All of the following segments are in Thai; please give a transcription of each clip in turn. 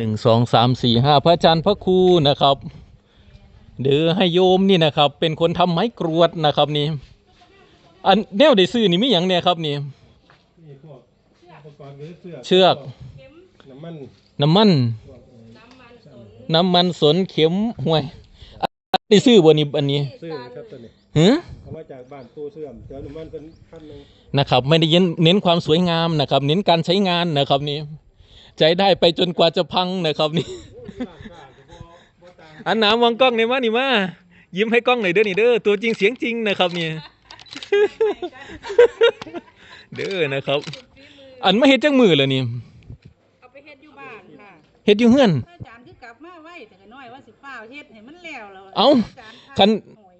หนึ่งสองสามสี่ห้าพระอาจารย์พระครูนะครับเดือให้โยมนี่นะครับ เป็นคนทำไม้กรวดนะครับนี่อันแนวได้ซื้อนี่มีอย่างเนี่ยครับนี่นี่พวกอุปกรณ์หรือเสื้อเชือกน้ำมันน้ำมันพวกเอ่อน้ำมันสนเข็มห่วยอันได้ซื้อบ่นี่อันนี้เสื้อครับตัวนี้หือเอามาจากบ้านตู้เสื่อมเติมน้ำมันเป็นพันหนึ่งนะครับ ไม่ได้เน้นเน้นความสวยงามนะครับ เน้นการใช้งานนะครับนี่ ใจได้ไปจนกว่าจะพังนะครับนี่ร้านค้าก็บ่บ่ต่างอันหนามองกล้องนี่มานี่มายิ้มให้กล้องหน่อยเด้อนี่เด้อตัวจริงเสียงจริงนะครับนี่เด้อนะครับ อันมาเฮ็ดจังมือเลยนี่เอาไปเฮ็ดอยู่บ้านค่ะเฮ็ดอยู่เฮือนถ้าอาจารย์คือกลับมาไว้แต่ก็น้อยว่าสิฟ้าวเฮ็ดให้มันแล้วแล้วเอ้าจรย์คันโอ้ย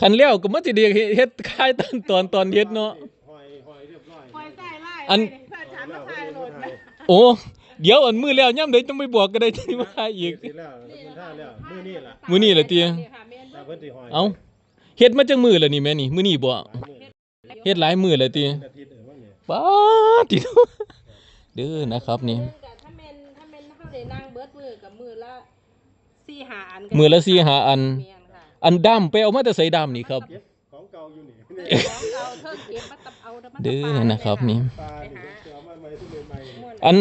คันแล้วก็มาสิเดีเฮ็ดคายตอนตอนตอนเฮ็ดเนาะหอยหอยเรียบร้อย คอยใส่ไล่อัน ไว้ โอ้เดี๋ยวอันมือแล้วย่ำใดต้องไปบอกก็ได้ที่มาอีกเสร็จแล้วมันท่าแล้วมื้อนี้ล่ะมื้อนี้เหรอตินี่ค่ะแม่นตาเพิ่นสิหอยเอ้าเฮ็ดมาจังมือแล้วนี่แม่นี่มื้อนี้บ่หลายมื้อเฮ็ดหลายมือแล้วติเป็นอาทิตย์เออว่าเนี่ยป้าดติเด้อนะครับนี่เรื่องกับถ้าแม่นถ้าแม่นเฮาได้นั่งเบิดมือกับมือละสี่หาอันก็มือละสี่หาอัน แม่นค่ะอันดำไปเอามาแต่ใส่ดำนี่ครับ เก็บของเก่าอยู่นี่ของ เอาเทิงเก็บมาตับเอามาตับเด้อปลานะครับนี่ปลานี่เดี๋ยวเอามาใหม่ทุกใหม่ๆม่วนอัน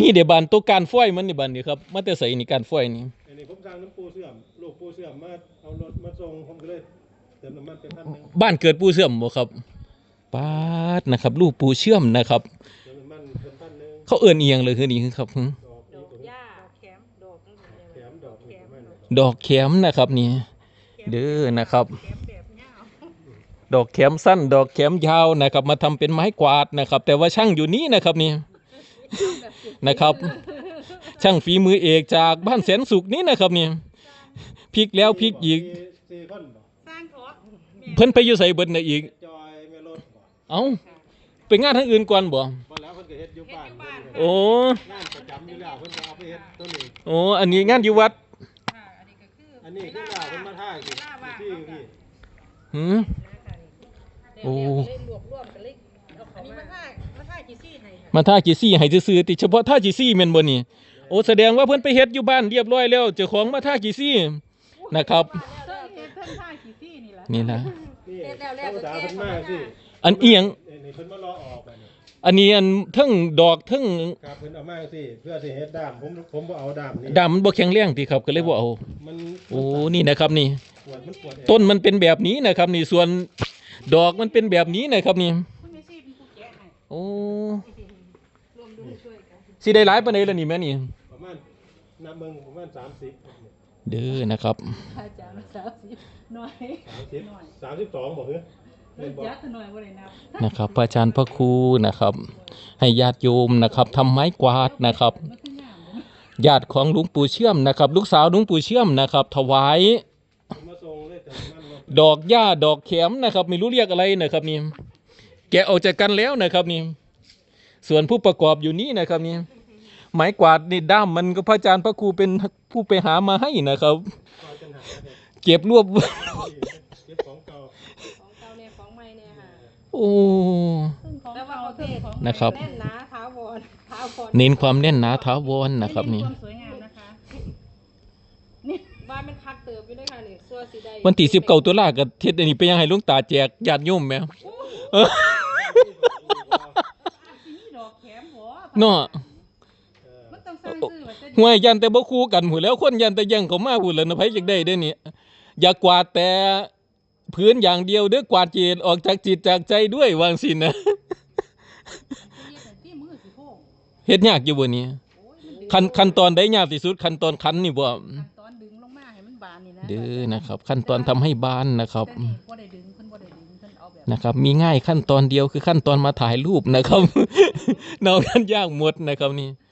นี่เดี๋ยวบานตัวการฝ้อยมันนี่บานนี่ครับมาแต่ใส่นี่การฝ้อยนี่อันนี้ผมสั่งน้ำปูเสื่อมลูกปูเสื่อมมาเอารถมาส่งผมก็เลยเติมน้ำมันเป็นพันหนึ่งบ้านเกิดปูเสื่อมบ่ครับปาดนะครับ ลูกปูเชื่อมนะครับ เติมน้ำมันเป็นพันหนึ่งเขาเอื่นเอียงเลยคือนี่คือครับหึดอกดนี่อกตัวหญ้าดอกแขมดอกนั่นแถมดอกนี่ประมาณนี้ดอกแขมนะครับนี่ เด้อนะครับ แขมแบบหญ้า ดอกแขมสั้น ดอกแขมยาวนะครับ มาทำเป็นไม้กวาดนะครับ แต่ว่าช่างอยู่นี้นะครับนี่นะครับ ช่างฝีมือเอกจากบ้านแสนสุขนี้นะครับนี่พลิกแล้วพลิกอีกสี่คนบ่สร้างเถาะเพิ่นไปอยู่ใส่เบิดน่ะอีกจอยแม่รถบ่เอ้าไปงานทางอื่นก่อนบ่บ่แล้วเพิ่นก็เฮ็ดอยู่บ้านเพิ่นก็โอ้งานประจำอยู่แล้วเพิ่นก็เอาไปเฮ็ดตัวนี้โอ้อันนี้งานอยู่วัดค่ะอันนี้ก็คืออันนี้คือว่าเพิ่นมาท่าอยู่ที่อยู่ที่หืม โอ้เล่นรวบรวมกันเลยเอาเขามาท่ามาท่ากี่ซี่ให้ค่ะมาท่าจีซี่ให้ซื่อๆติเฉพาะท่าจีซี่แม่นบ่นี่โอ้แสดงว่าเพิ่นไปเฮ็ดอยู่บ้านเรียบร้อยแล้วเจ้าของมาท่าจีซี่นะครับ เพิ่นเฮ็ดเพิ่นท่ากี่ซี่นี่แหละนี่นะนี่เฮ็ดแล้วแล้วธรรมดาก็แก้เพิ่นมาสิอันเอียงนี่เพิ่นมารอออกบัดนี้อันนี้อันเทั้งดอกเทั้งครับเพิ่นเอามาสิเพื่อสิเฮ็ดด้ามผมผมบ่เอาด้ามนี่ดำมันบ่แข็งแรงติครับก็เลยบ่เอามันโอ้นี่นะครับนี่ ปวดมันปวดเองต้นมันเป็นแบบนี้นะครับ นี่ส่วน ดอกมันเป็นแบบนี้นะครับนี่คุณไม่ซี่เป็นผู้แกะให้โอ้รวมดูช่วยกันสิได้หลายปานใดล่ะนี่แม่นี่ประมาณนับเบิ่งประมาณ30เด้อนะครับอาจารย์สาวสิหน่อย30 32บ่เหรอเลิกยักษ์หน่อยบ่ได้นับนะครับพระอาจารย์พระครูนะครับ ให้ญาติโยมนะครับทำไม้กวาดนะครับมันคืองามเด้อญาติของหลวงปู่เชื่อมนะครับ ลูกสาวหลวงปู่เชื่อมนะครับ ถวายผมมาส่งเลยแต่มันบ่ ดอกหญ้าดอกแขมนะครับ ไม่รู้เรียกอะไรนะครับนี่แกะออกจากกันแล้วนะครับนี่ส่วนผู้ประกอบอยู่นี่นะครับนี่ไม้กวาดนี่ด้ามมันก็พระอาจารย์พระครูเป็นผู้ไปหามาให้นะครับคอยจังหาเนี่ยเก็บรวบเก็บของเก่าของเก่าเนี่ยของใหม่เนี่ยค่ะโอ้แต่ว่าประเภทของนะครับแน่นหนาถาวรถาวรเน้นความแน่นหนาถาวรนะครับนี่ความสวยงามนะคะนี่บ้านมันคักเติบอยู่ด้วยค่ะนี่ซั วสีใดวันที่สิบเก้าตุลากับเทศอันนี้ไปยังให้หลุงตาแจกญาติโยมไหมดอกแขมหัวเนาะเออมันต้องสร้างชื่อว่าจะห่วยยันแต่บ่คู่กันหูแล้วคนยันแต่ยังเขามาหูแล้วนะไผจักได้เด้อนี่อย่ากวาดแต่พื้นอย่างเดียวเด้อกวาดจิตออกจากจิตจากใจด้วยวางสินะที่มือสิโพงเฮ็ดยากอยู่บ่นี่โอ้ยมันดึงขั้นขั้นตอนใดยากที่สุดขั้นตอนคันนี่บ่ ขั้น เด้อนะครับ ขั้นตอนทำให้บานนะครับแต่นี่บ่ได้ดึงเพิ่นบ่ได้ดึงเพิ่นเอาแบบนะครับ มีง่ายขั้นตอนเดียวคือขั้นตอนมาถ่ายรูปนะครับนอกนั้นยากหมดนะครับนี่ค